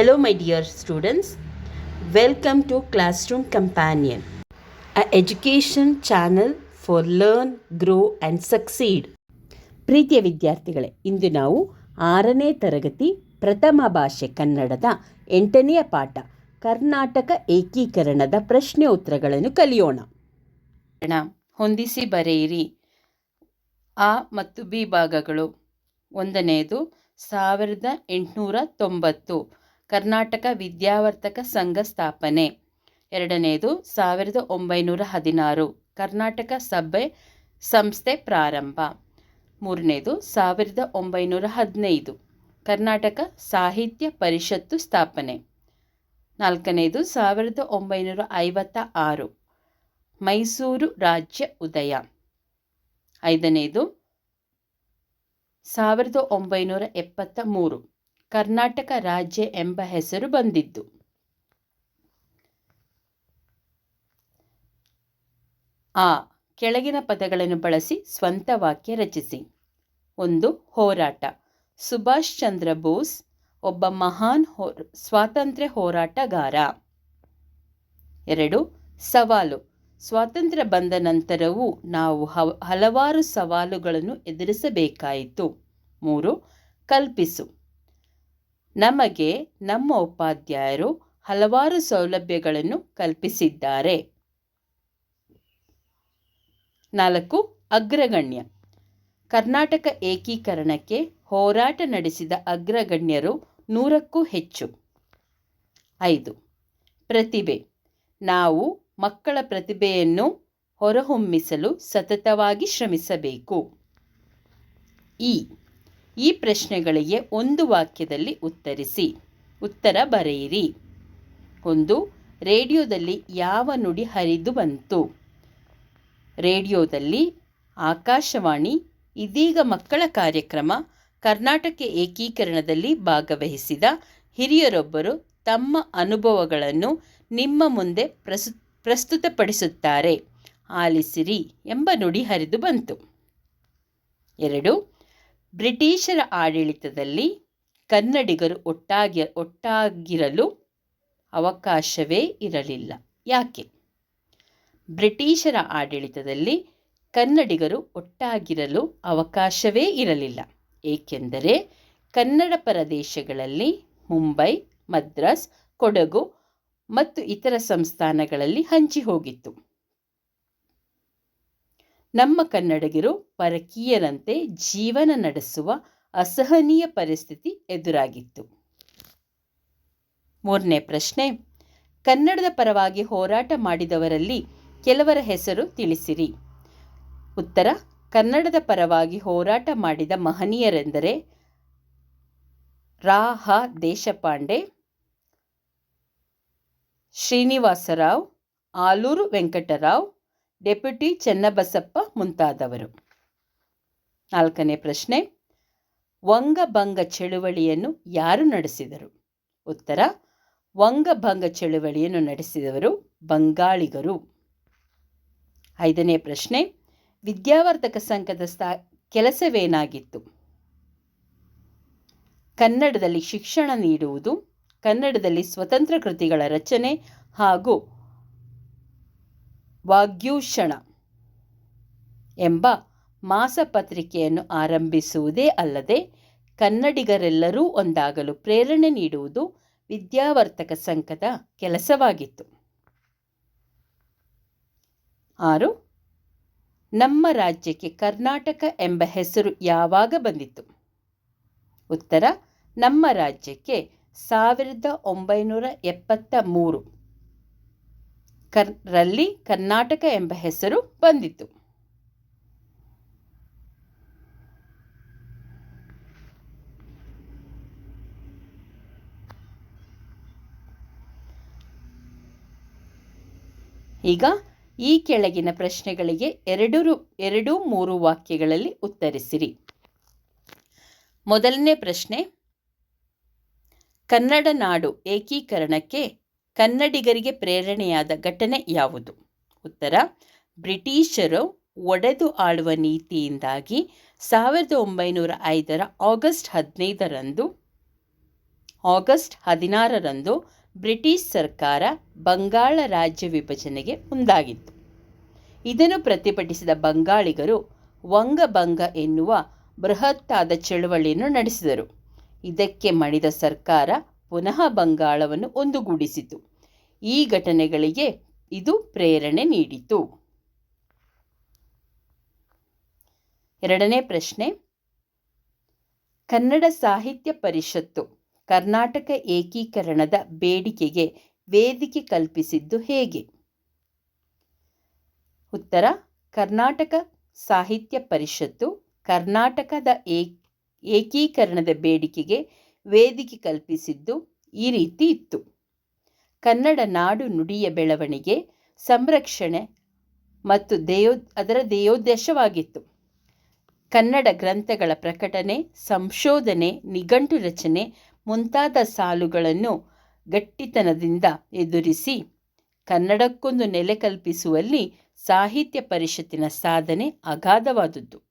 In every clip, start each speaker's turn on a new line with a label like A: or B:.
A: Hello, my dear students. Welcome to Classroom Companion, a education channel for learn, grow and succeed. ಪ್ರೀತಿಯ ವಿದ್ಯಾರ್ಥಿಗಳೇ ಇಂದು ನಾವು ಆರನೇ ತರಗತಿ ಪ್ರಥಮ ಭಾಷೆ ಕನ್ನಡದ ಎಂಟನೆಯ ಪಾಠ ಕರ್ನಾಟಕ ಏಕೀಕರಣದ ಪ್ರಶ್ನೆ ಉತ್ತರಗಳನ್ನು ಕಲಿಯೋಣ ಹೊಂದಿಸಿ ಬರೆಯಿರಿ ಆ ಮತ್ತು ಬಿ ಭಾಗಗಳು ಒಂದನೆಯದು ಸಾವಿರದ ಎಂಟುನೂರ ತೊಂಬತ್ತು ಕರ್ನಾಟಕ ವಿದ್ಯಾವರ್ತಕ ಸಂಘ ಸ್ಥಾಪನೆ. ಎರಡನೆಯದು ಸಾವಿರದ ಒಂಬೈನೂರ ಹದಿನಾರು, ಕರ್ನಾಟಕ ಸಭೆ ಸಂಸ್ಥೆ ಪ್ರಾರಂಭ. ಮೂರನೇದು, ಸಾವಿರದ ಒಂಬೈನೂರ ಹದಿನೈದು, ಕರ್ನಾಟಕ ಸಾಹಿತ್ಯ ಪರಿಷತ್ತು ಸ್ಥಾಪನೆ. ನಾಲ್ಕನೇದು, ಸಾವಿರದ ಒಂಬೈನೂರ ಐವತ್ತ ಆರು, ಮೈಸೂರು ರಾಜ್ಯ ಉದಯ. ಐದನೇದು, ಸಾವಿರದ ಒಂಬೈನೂರ ಎಪ್ಪತ್ತ ಮೂರು ಕರ್ನಾಟಕ ರಾಜ್ಯ ಎಂಬ ಹೆಸರು ಬಂದಿದ್ದು. ಆ ಕೆಳಗಿನ ಪದಗಳನ್ನು ಬಳಸಿ ಸ್ವಂತ ವಾಕ್ಯ ರಚಿಸಿ. ಒಂದು ಹೋರಾಟ. ಸುಭಾಷ್ ಚಂದ್ರ ಬೋಸ್ ಒಬ್ಬ ಮಹಾನ್ ಹೋ, ಸ್ವಾತಂತ್ರ್ಯ ಹೋರಾಟಗಾರ. ಎರಡು ಸವಾಲು. ಸ್ವಾತಂತ್ರ್ಯ ಬಂದ ನಂತರವೂ ನಾವು ಹಲವಾರು ಸವಾಲುಗಳನ್ನು ಎದುರಿಸಬೇಕಾಯಿತು. ಮೂರು ಕಲ್ಪಿಸು. ನಮಗೆ ನಮ್ಮ ಉಪಾಧ್ಯಾಯರು ಹಲವಾರು ಸೌಲಭ್ಯಗಳನ್ನು ಕಲ್ಪಿಸಿದ್ದಾರೆ. ನಾಲ್ಕು, ಅಗ್ರಗಣ್ಯ. ಕರ್ನಾಟಕ ಏಕೀಕರಣಕ್ಕೆ ಹೋರಾಟ ನಡೆಸಿದ ಅಗ್ರಗಣ್ಯರು ನೂರಕ್ಕೂ ಹೆಚ್ಚು. ಐದು, ಪ್ರತಿಭೆ. ನಾವು ಮಕ್ಕಳ ಪ್ರತಿಭೆಯನ್ನು ಹೊರಹೊಮ್ಮಿಸಲು ಸತತವಾಗಿ ಶ್ರಮಿಸಬೇಕು. ಈ ಈ ಪ್ರಶ್ನೆಗಳಿಗೆ ಒಂದು ವಾಕ್ಯದಲ್ಲಿ ಉತ್ತರಿಸಿ. ಉತ್ತರ ಬರೆಯಿರಿ. ಒಂದು, ರೇಡಿಯೋದಲ್ಲಿ ಯಾವ ನುಡಿ ಹರಿದು ಬಂತು? ರೇಡಿಯೋದಲ್ಲಿ ಆಕಾಶವಾಣಿ, ಇದೀಗ ಮಕ್ಕಳ ಕಾರ್ಯಕ್ರಮ, ಕರ್ನಾಟಕ ಏಕೀಕರಣದಲ್ಲಿ ಭಾಗವಹಿಸಿದ ಹಿರಿಯರೊಬ್ಬರು ತಮ್ಮ ಅನುಭವಗಳನ್ನು ನಿಮ್ಮ ಮುಂದೆ ಪ್ರಸು, ಪ್ರಸ್ತುತಪಡಿಸುತ್ತಾರೆ. ಆಲಿಸಿರಿ ಎಂಬ ನುಡಿ ಹರಿದು ಬಂತು. ಎರಡು ಬ್ರಿಟಿಷರ ಆಡಳಿತದಲ್ಲಿ ಕನ್ನಡಿಗರು ಒಟ್ಟಾಗಿ, ಒಟ್ಟಾಗಿರಲು ಅವಕಾಶವೇ ಇರಲಿಲ್ಲ. ಯಾಕೆ? ಬ್ರಿಟಿಷರ ಆಡಳಿತದಲ್ಲಿ ಕನ್ನಡಿಗರು ಒಟ್ಟಾಗಿರಲು ಅವಕಾಶವೇ ಇರಲಿಲ್ಲ. ಏಕೆಂದರೆ ಕನ್ನಡ ಪ್ರದೇಶಗಳಲ್ಲಿ ಮುಂಬೈ, ಮದ್ರಾಸ್, ಕೊಡಗು ಮತ್ತು ಇತರ ಸಂಸ್ಥಾನಗಳಲ್ಲಿ ಹಂಚಿ ಹೋಗಿತ್ತು ನಮ್ಮ ಕನ್ನಡಿಗರು ಪರಕೀಯರಂತೆ ಜೀವನ ನಡೆಸುವ ಅಸಹನೀಯ ಪರಿಸ್ಥಿತಿ ಎದುರಾಗಿತ್ತು. ಮೂರನೇ ಪ್ರಶ್ನೆ, ಕನ್ನಡದ ಪರವಾಗಿ ಹೋರಾಟ ಮಾಡಿದವರಲ್ಲಿ ಕೆಲವರ ಹೆಸರು ತಿಳಿಸಿರಿ. ಉತ್ತರ, ಕನ್ನಡದ ಪರವಾಗಿ ಹೋರಾಟ ಮಾಡಿದ ಮಹನೀಯರೆಂದರೆ ರಾ ಹ ದೇಶಪಾಂಡೆ, ಶ್ರೀನಿವಾಸರಾವ್, ಆಲೂರು ವೆಂಕಟರಾವ್ ಡೆಪ್ಯೂಟಿ ಚೆನ್ನಬಸಪ್ಪ ಮುಂತಾದವರು. ನಾಲ್ಕನೇ ಪ್ರಶ್ನೆ, ವಂಗಭಂಗ ಚಳುವಳಿಯನ್ನು ಯಾರು ನಡೆಸಿದರು? ಉತ್ತರ, ವಂಗಭಂಗ ಚಳುವಳಿಯನ್ನು ನಡೆಸಿದವರು ಬಂಗಾಳಿಗರು. ಐದನೇ ಪ್ರಶ್ನೆ, ವಿದ್ಯಾವರ್ಧಕ ಸಂಘದ ಸ್ಥಾ, ಕೆಲಸವೇನಾಗಿತ್ತು? ಕನ್ನಡದಲ್ಲಿ ಶಿಕ್ಷಣ ನೀಡುವುದು, ಕನ್ನಡದಲ್ಲಿ ಸ್ವತಂತ್ರ ಕೃತಿಗಳ ರಚನೆ ಹಾಗೂ ವಾಗ್ಯೂಷಣ ಎಂಬ ಮಾಸಪತ್ರಿಕೆಯನ್ನು ಆರಂಭಿಸುವುದೇ ಅಲ್ಲದೆ ಕನ್ನಡಿಗರೆಲ್ಲರೂ ಒಂದಾಗಲು ಪ್ರೇರಣೆ ನೀಡುವುದು ವಿದ್ಯಾವರ್ತಕ ಸಂಘದ ಕೆಲಸವಾಗಿತ್ತು. ಆರು, ನಮ್ಮ ರಾಜ್ಯಕ್ಕೆ ಕರ್ನಾಟಕ ಎಂಬ ಹೆಸರು ಯಾವಾಗ ಬಂದಿತು ಉತ್ತರ, ನಮ್ಮ ರಾಜ್ಯಕ್ಕೆ ಸಾವಿರದ ಒಂಬೈನೂರ ಎಪ್ಪತ್ತ ಮೂರು. ಕರ್ ರಲ್ಲಿ ಕರ್ನಾಟಕ ಎಂಬ ಹೆಸರು ಬಂದಿತು. ಈಗ ಈ ಕೆಳಗಿನ ಪ್ರಶ್ನೆಗಳಿಗೆ ಎರಡು ಎರಡು ಮೂರು ವಾಕ್ಯಗಳಲ್ಲಿ ಉತ್ತರಿಸಿರಿ. ಮೊದಲನೇ ಪ್ರಶ್ನೆ, ಕನ್ನಡ ನಾಡು ಏಕೀಕರಣಕ್ಕೆ ಕನ್ನಡಿಗರಿಗೆ ಪ್ರೇರಣೆಯಾದ ಘಟನೆ ಯಾವುದು? ಉತ್ತರ, ಬ್ರಿಟಿಷರು ಒಡೆದು ಆಳುವ ನೀತಿಯಿಂದಾಗಿ ಸಾವಿರದ ಒಂಬೈನೂರ ಐದರ ಆಗಸ್ಟ್ ಹದಿನೈದರಂದು, ಆಗಸ್ಟ್ ಹದಿನಾರರಂದು ಬ್ರಿಟಿಷ್ ಸರ್ಕಾರ ಬಂಗಾಳ ರಾಜ್ಯ ವಿಭಜನೆಗೆ ಮುಂದಾಗಿತ್ತು. ಇದನ್ನು ಪ್ರತಿಭಟಿಸಿದ ಬಂಗಾಳಿಗರು ವಂಗಭಂಗ ಎನ್ನುವ ಬೃಹತ್ತಾದ ಚಳುವಳಿಯನ್ನು ನಡೆಸಿದರು. ಇದಕ್ಕೆ ಮಣಿದ ಸರ್ಕಾರ ಪುನಃ ಬಂಗಾಳವನ್ನು ಒಂದುಗೂಡಿಸಿತು. ಈ ಘಟನೆಗಳಿಗೆ ಇದು ಪ್ರೇರಣೆ ನೀಡಿತು. ಎರಡನೇ ಪ್ರಶ್ನೆ. ಕನ್ನಡ ಸಾಹಿತ್ಯ ಪರಿಷತ್ತು ಕರ್ನಾಟಕ ಏಕೀಕರಣದ ಬೇಡಿಕೆಗೆ ವೇದಿಕೆ ಕಲ್ಪಿಸಿದ್ದು ಹೇಗೆ? ಉತ್ತರ. ಕರ್ನಾಟಕ ಸಾಹಿತ್ಯ ಪರಿಷತ್ತು ಕರ್ನಾಟಕದ ಏಕೀಕರಣದ ಬೇಡಿಕೆಗೆ ವೇದಿಕೆ ಕಲ್ಪಿಸಿದ್ದು ಈ ರೀತಿ ಇತ್ತು. ಕನ್ನಡ ನಾಡು ನುಡಿಯ ಬೆಳವಣಿಗೆ, ಸಂರಕ್ಷಣೆ ಮತ್ತು ದೇಯೋ, ಅದರ ಧ್ಯೇಯೋದ್ದೇಶವಾಗಿತ್ತು ಕನ್ನಡ ಗ್ರಂಥಗಳ ಪ್ರಕಟಣೆ, ಸಂಶೋಧನೆ, ನಿಘಂಟು ರಚನೆ ಮುಂತಾದ ಸಾಲುಗಳನ್ನು ಗಟ್ಟಿತನದಿಂದ ಎದುರಿಸಿ ಕನ್ನಡಕ್ಕೊಂದು ನೆಲೆ ಕಲ್ಪಿಸುವಲ್ಲಿ ಸಾಹಿತ್ಯ ಪರಿಷತ್ತಿನ ಸಾಧನೆ ಅಗಾಧವಾದದ್ದು.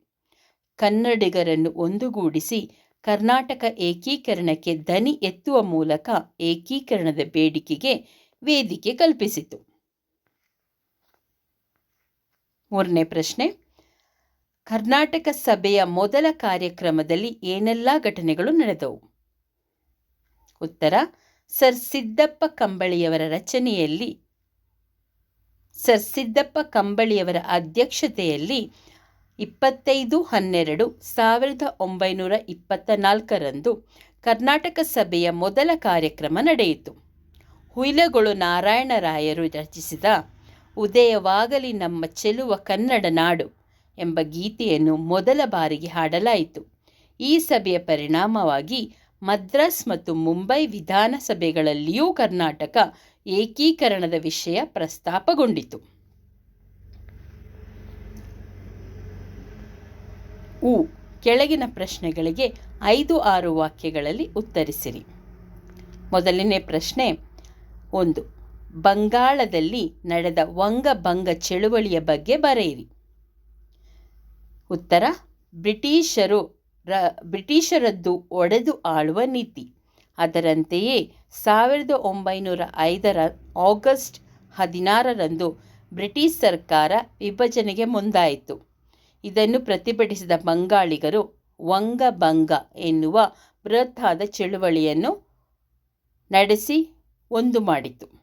A: ಕನ್ನಡಿಗರನ್ನು ಒಂದುಗೂಡಿಸಿ ಕರ್ನಾಟಕ ಏಕೀಕರಣಕ್ಕೆ ದನಿ ಎತ್ತುವ ಮೂಲಕ ಏಕೀಕರಣದ ಬೇಡಿಕೆಗೆ ವೇದಿಕೆ ಕಲ್ಪಿಸಿತು. ಮೂರನೇ ಪ್ರಶ್ನೆ. ಕರ್ನಾಟಕ ಸಭೆಯ ಮೊದಲ ಕಾರ್ಯಕ್ರಮದಲ್ಲಿ ಏನೆಲ್ಲ ಘಟನೆಗಳು ನಡೆದವು? ಉತ್ತರ. ಸರ್ ಸಿದ್ದಪ್ಪ ಕಂಬಳಿಯವರ ರಚನೆಯಲ್ಲಿ, ಸರ್ ಸಿದ್ದಪ್ಪ ಕಂಬಳಿಯವರ ಅಧ್ಯಕ್ಷತೆಯಲ್ಲಿ ಇಪ್ಪತ್ತೈದು ಹನ್ನೆರಡು ಸಾವಿರದ ಒಂಬೈನೂರ ಇಪ್ಪತ್ತ ನಾಲ್ಕರಂದು ಕರ್ನಾಟಕ ಸಭೆಯ ಮೊದಲ ಕಾರ್ಯಕ್ರಮ ನಡೆಯಿತು. ಹುಯಿಲಗೊಳು ನಾರಾಯಣರಾಯರು ರಚಿಸಿದ ಉದಯವಾಗಲಿ ನಮ್ಮ ಚೆಲುವ ಕನ್ನಡ ನಾಡು ಎಂಬ ಗೀತೆಯನ್ನು ಮೊದಲ ಬಾರಿಗೆ ಹಾಡಲಾಯಿತು. ಈ ಸಭೆಯ ಪರಿಣಾಮವಾಗಿ ಮದ್ರಾಸ್ ಮತ್ತು ಮುಂಬೈ ವಿಧಾನಸಭೆಗಳಲ್ಲಿಯೂ ಕರ್ನಾಟಕ ಏಕೀಕರಣದ ವಿಷಯ ಪ್ರಸ್ತಾಪಗೊಂಡಿತು. ಉ ಕೆಳಗಿನ ಪ್ರಶ್ನೆಗಳಿಗೆ ಐದು ಆರು ವಾಕ್ಯಗಳಲ್ಲಿ ಉತ್ತರಿಸಿರಿ. ಮೊದಲನೇ ಪ್ರಶ್ನೆ, ಒಂದು, ಬಂಗಾಳದಲ್ಲಿ ನಡೆದ ವಂಗಭಂಗ ಚಳುವಳಿಯ ಬಗ್ಗೆ ಬರೆಯಿರಿ. ಉತ್ತರ, ಬ್ರಿಟಿಷರು ರ, ಬ್ರಿಟಿಷರದ್ದು ಒಡೆದು ಆಳುವ ನೀತಿ. ಅದರಂತೆಯೇ ಸಾವಿರದ ಒಂಬೈನೂರ ಐದರ ಆಗಸ್ಟ್ ಹದಿನಾರರಂದು ಬ್ರಿಟಿಷ್ ಸರ್ಕಾರ ವಿಭಜನೆಗೆ ಮುಂದಾಯಿತು. ಇದನ್ನು ಪ್ರತಿಭಟಿಸಿದ ಬಂಗಾಳಿಗರು ವಂಗಭಂಗ ಎನ್ನುವ ಬೃಹತ್ತಾದ ಚಳುವಳಿಯನ್ನು ನಡೆಸಿ ಒಂದು ಮಾಡಿತು.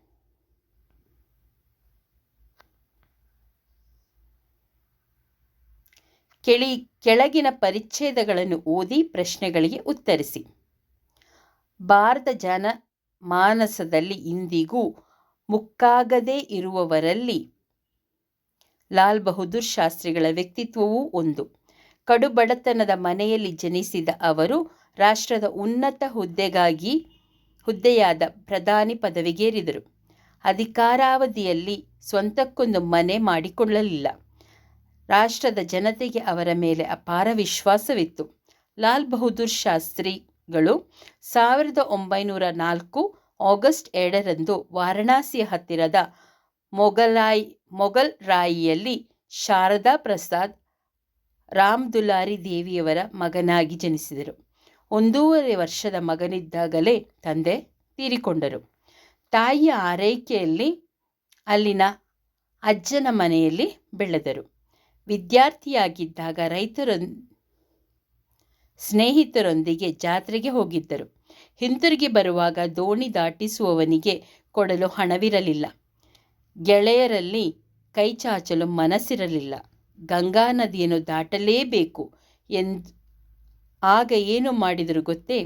A: ಕೆಳಿ, ಕೆಳಗಿನ ಪರಿಚ್ಛೇದಗಳನ್ನು ಓದಿ ಪ್ರಶ್ನೆಗಳಿಗೆ ಉತ್ತರಿಸಿ. ಭಾರತ ಜನ ಮಾನಸದಲ್ಲಿ ಇಂದಿಗೂ ಮುಕ್ಕಾಗದೇ ಇರುವವರಲ್ಲಿ ಲಾಲ್ ಬಹದ್ದೂರ್ ಶಾಸ್ತ್ರಿಗಳ ವ್ಯಕ್ತಿತ್ವವೂ ಒಂದು. ಕಡುಬಡತನದ ಮನೆಯಲ್ಲಿ ಜನಿಸಿದ ಅವರು ರಾಷ್ಟ್ರದ ಉನ್ನತ ಹುದ್ದೆಗಾಗಿ ಹುದ್ದೆಯಾದ ಪ್ರಧಾನಿ ಪದವಿಗೇರಿದರು. ಅಧಿಕಾರಾವಧಿಯಲ್ಲಿ ಸ್ವಂತಕ್ಕೊಂದು ಮನೆ ಮಾಡಿಕೊಳ್ಳಲಿಲ್ಲ. ರಾಷ್ಟ್ರದ ಜನತೆಗೆ ಅವರ ಮೇಲೆ ಅಪಾರ ವಿಶ್ವಾಸವಿತ್ತು. ಲಾಲ್ ಬಹದ್ದೂರ್ ಶಾಸ್ತ್ರಿಗಳು ಸಾವಿರದ ಒಂಬೈನೂರ ನಾಲ್ಕು ಆಗಸ್ಟ್ ಎರಡರಂದು ವಾರಣಾಸಿಯ ಹತ್ತಿರದ ಮೊಘಲಾಯ್ ಮೊಘಲ್ ರಾಯಿಯಲ್ಲಿ ಶಾರದಾ ಪ್ರಸಾದ್ ರಾಮ್ ದುಲಾರಿ ದೇವಿಯವರ ಮಗನಾಗಿ ಜನಿಸಿದರು. ಒಂದೂವರೆ ವರ್ಷದ ಮಗನಿದ್ದಾಗಲೇ ತಂದೆ ತೀರಿಕೊಂಡರು. ತಾಯಿಯ ಆರೈಕೆಯಲ್ಲಿ ಅಲ್ಲಿನ ಅಜ್ಜನ ಮನೆಯಲ್ಲಿ ಬೆಳೆದರು. ವಿದ್ಯಾರ್ಥಿಯಾಗಿದ್ದಾಗ ರೈತರ, ಸ್ನೇಹಿತರೊಂದಿಗೆ ಜಾತ್ರೆಗೆ ಹೋಗಿದ್ದರು. ಹಿಂತಿರುಗಿ ಬರುವಾಗ ದೋಣಿ ದಾಟಿಸುವವನಿಗೆ ಕೊಡಲು ಹಣವಿರಲಿಲ್ಲ. ಗೆಳೆಯರಲ್ಲಿ ಕೈ ಚಾಚಲು ಮನಸ್ಸಿರಲಿಲ್ಲ. ಗಂಗಾ ನದಿಯನ್ನು ದಾಟಲೇಬೇಕು ಎಂದು, ಆಗ ಏನು ಮಾಡಿದರು ಗೊತ್ತೇ?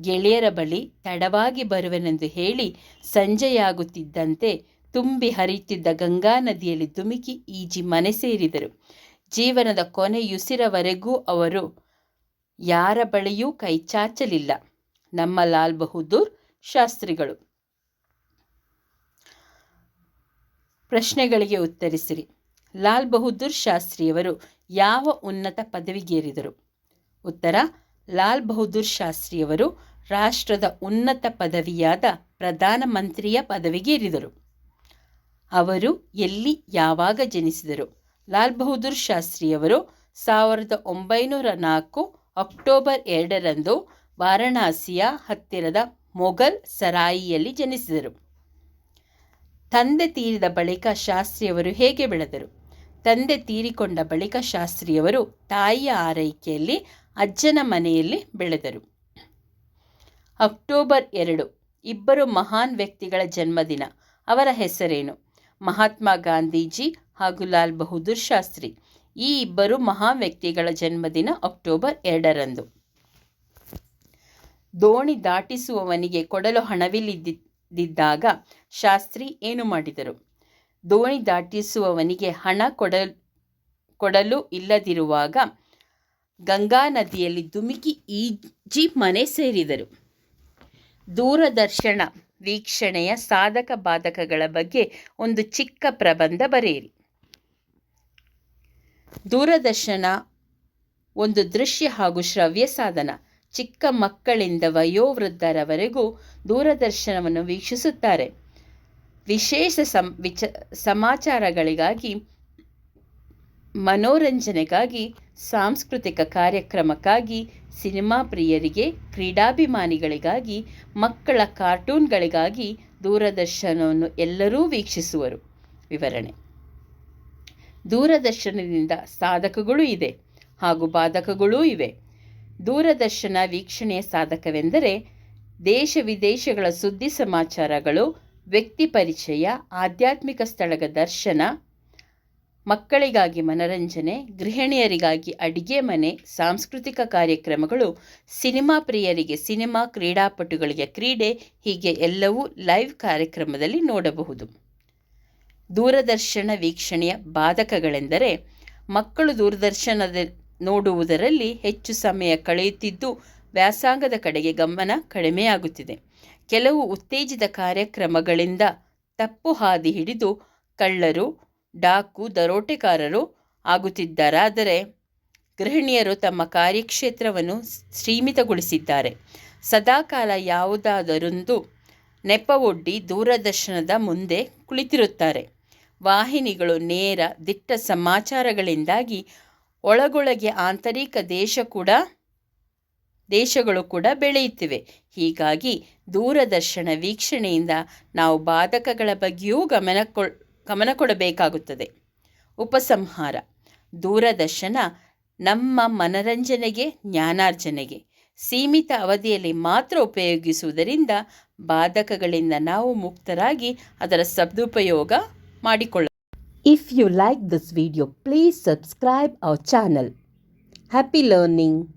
A: ಗೆಳೆಯರ ಬಳಿ ತಡವಾಗಿ ಬರುವೆನೆಂದು ಹೇಳಿ ಸಂಜೆಯಾಗುತ್ತಿದ್ದಂತೆ ತುಂಬಿ ಹರಿಯುತ್ತಿದ್ದ ಗಂಗಾ ನದಿಯಲ್ಲಿ ಧುಮುಕಿ ಈಜಿ ಮನೆ ಸೇರಿದರು ಜೀವನದ ಕೊನೆಯುಸಿರವರೆಗೂ ಅವರು ಯಾರ ಬಳಿಯೂ ಕೈಚಾಚಲಿಲ್ಲ. ನಮ್ಮ ಲಾಲ್ ಬಹದ್ದೂರ್ ಶಾಸ್ತ್ರಿಗಳು. ಪ್ರಶ್ನೆಗಳಿಗೆ ಉತ್ತರಿಸಿರಿ. ಲಾಲ್ ಬಹದ್ದೂರ್ ಶಾಸ್ತ್ರಿಯವರು ಯಾವ ಉನ್ನತ ಪದವಿಗೇರಿದರು? ಉತ್ತರ, ಲಾಲ್ ಬಹದ್ದೂರ್ ಶಾಸ್ತ್ರಿಯವರು ರಾಷ್ಟ್ರದ ಉನ್ನತ ಪದವಿಯಾದ ಪ್ರಧಾನಮಂತ್ರಿಯ ಪದವಿಗೇರಿದರು. ಅವರು ಎಲ್ಲಿ ಯಾವಾಗ ಜನಿಸಿದರು? ಲಾಲ್ ಬಹದ್ದೂರ್ ಶಾಸ್ತ್ರಿಯವರು ಸಾವಿರದ ಒಂಬೈನೂರ ನಾಲ್ಕು ಅಕ್ಟೋಬರ್ ಎರಡರಂದು ವಾರಣಾಸಿಯ ಹತ್ತಿರದ ಮೊಘಲ್ ಸರಾಯಿಯಲ್ಲಿ ಜನಿಸಿದರು. ತಂದೆ ತೀರಿದ ಬಳಿಕ ಶಾಸ್ತ್ರಿಯವರು ಹೇಗೆ ಬೆಳೆದರು? ತಂದೆ ತೀರಿಕೊಂಡ ಬಳಿಕ ಶಾಸ್ತ್ರಿಯವರು ತಾಯಿಯ ಆರೈಕೆಯಲ್ಲಿ, ಅಜ್ಜನ ಮನೆಯಲ್ಲಿ ಬೆಳೆದರು. ಅಕ್ಟೋಬರ್ ಎರಡು, ಇಬ್ಬರು ಮಹಾನ್ ವ್ಯಕ್ತಿಗಳ ಜನ್ಮದಿನ. ಅವರ ಹೆಸರೇನು? ಮಹಾತ್ಮ ಗಾಂಧೀಜಿ ಹಾಗೂ ಲಾಲ್ ಬಹದ್ದೂರ್ ಶಾಸ್ತ್ರಿ. ಈ ಇಬ್ಬರು ಮಹಾನ್ ವ್ಯಕ್ತಿಗಳ ಜನ್ಮದಿನ ಅಕ್ಟೋಬರ್ ಎರಡರಂದು. ದೋಣಿ ದಾಟಿಸುವವನಿಗೆ ಕೊಡಲು ಹಣವಿಲ್ಲದಿದ್ದಾಗ ಶಾಸ್ತ್ರಿ ಏನು ಮಾಡಿದರು? ದೋಣಿ ದಾಟಿಸುವವನಿಗೆ ಹಣ ಕೊಡ ಕೊಡಲು ಇಲ್ಲದಿರುವಾಗ ಗಂಗಾ ನದಿಯಲ್ಲಿ ಧುಮುಕಿ ಈಜಿ ಮನೆ ಸೇರಿದರು. ದೂರದರ್ಶನ ವೀಕ್ಷಣೆಯ ಸಾಧಕ ಬಾಧಕಗಳ ಬಗ್ಗೆ ಒಂದು ಚಿಕ್ಕ ಪ್ರಬಂಧ ಬರೆಯಿರಿ. ದೂರದರ್ಶನ ಒಂದು ದೃಶ್ಯ ಹಾಗೂ ಶ್ರವ್ಯ ಸಾಧನ. ಚಿಕ್ಕ ಮಕ್ಕಳಿಂದ ವಯೋವೃದ್ಧರವರೆಗೂ ದೂರದರ್ಶನವನ್ನು ವೀಕ್ಷಿಸುತ್ತಾರೆ. ವಿಶೇಷ ಸಂ, ವಿಚ, ಸಮಾಚಾರಗಳಿಗಾಗಿ, ಮನೋರಂಜನೆಗಾಗಿ, ಸಾಂಸ್ಕೃತಿಕ ಕಾರ್ಯಕ್ರಮಕ್ಕಾಗಿ, ಸಿನಿಮಾ ಪ್ರಿಯರಿಗೆ, ಕ್ರೀಡಾಭಿಮಾನಿಗಳಿಗಾಗಿ, ಮಕ್ಕಳ ಕಾರ್ಟೂನ್ಗಳಿಗಾಗಿ ದೂರದರ್ಶನವನ್ನು ಎಲ್ಲರೂ ವೀಕ್ಷಿಸುವರು. ವಿವರಣೆ. ದೂರದರ್ಶನದಿಂದ ಸಾಧಕಗಳೂ ಇದೆ ಹಾಗೂ ಬಾಧಕಗಳೂ ಇವೆ. ದೂರದರ್ಶನ ವೀಕ್ಷಣೆಯ ಸಾಧಕವೆಂದರೆ ದೇಶ ವಿದೇಶಗಳ ಸುದ್ದಿ ಸಮಾಚಾರಗಳು, ವ್ಯಕ್ತಿ ಪರಿಚಯ, ಆಧ್ಯಾತ್ಮಿಕ ಸ್ಥಳದ ದರ್ಶನ, ಮಕ್ಕಳಿಗಾಗಿ ಮನರಂಜನೆ, ಗೃಹಿಣಿಯರಿಗಾಗಿ ಅಡಿಗೆ ಮನೆ, ಸಾಂಸ್ಕೃತಿಕ ಕಾರ್ಯಕ್ರಮಗಳು, ಸಿನಿಮಾ ಪ್ರಿಯರಿಗೆ ಸಿನಿಮಾ, ಕ್ರೀಡಾಪಟುಗಳಿಗೆ ಕ್ರೀಡೆ, ಹೀಗೆ ಎಲ್ಲವೂ ಲೈವ್ ಕಾರ್ಯಕ್ರಮದಲ್ಲಿ ನೋಡಬಹುದು. ದೂರದರ್ಶನ ವೀಕ್ಷಣೆಯ ಬಾಧಕಗಳೆಂದರೆ ಮಕ್ಕಳು ದೂರದರ್ಶನದ ನೋಡುವುದರಲ್ಲಿ ಹೆಚ್ಚು ಸಮಯ ಕಳೆಯುತ್ತಿದ್ದು ವ್ಯಾಸಂಗದ ಕಡೆಗೆ ಗಮನ ಕಡಿಮೆಯಾಗುತ್ತಿದೆ. ಕೆಲವು ಉತ್ತೇಜಿತ ಕಾರ್ಯಕ್ರಮಗಳಿಂದ ತಪ್ಪು ಹಾದಿ ಹಿಡಿದು ಕಳ್ಳರು, ಡಾಕು ದರೋಟೆಕಾರರು ಆಗುತ್ತಿದ್ದಾರಾದರೆ ಗೃಹಿಣಿಯರು ತಮ್ಮ ಕಾರ್ಯಕ್ಷೇತ್ರವನ್ನು ಸೀಮಿತಗೊಳಿಸಿದ್ದಾರೆ. ಸದಾಕಾಲ ಯಾವುದಾದರೊಂದು ನೆಪವೊಡ್ಡಿ ದೂರದರ್ಶನದ ಮುಂದೆ ಕುಳಿತಿರುತ್ತಾರೆ. ವಾಹಿನಿಗಳು ನೇರ ದಿಟ್ಟ ಸಮಾಚಾರಗಳಿಂದಾಗಿ ಒಳಗೊಳಗೆ ಆಂತರಿಕ ದೇಶ ಕೂಡ, ದೇಶಗಳು ಕೂಡ ಬೆಳೆಯುತ್ತಿವೆ. ಹೀಗಾಗಿ ದೂರದರ್ಶನ ವೀಕ್ಷಣೆಯಿಂದ ನಾವು ಬಾಧಕಗಳ ಬಗ್ಗೆಯೂ ಗಮನ ಕೊ, ಗಮನ ಕೊಡಬೇಕಾಗುತ್ತದೆ. ಉಪಸಂಹಾರ. ದೂರದರ್ಶನ ನಮ್ಮ ಮನರಂಜನೆಗೆ, ಜ್ಞಾನಾರ್ಜನೆಗೆ ಸೀಮಿತ ಅವಧಿಯಲ್ಲಿ ಮಾತ್ರ ಉಪಯೋಗಿಸುವುದರಿಂದ ಬಾಧಕಗಳಿಂದ ನಾವು ಮುಕ್ತರಾಗಿ ಅದರ ಸದುಪಯೋಗ ಮಾಡಿಕೊಳ್ಳ
B: If you like this video, please subscribe our channel. Happy learning!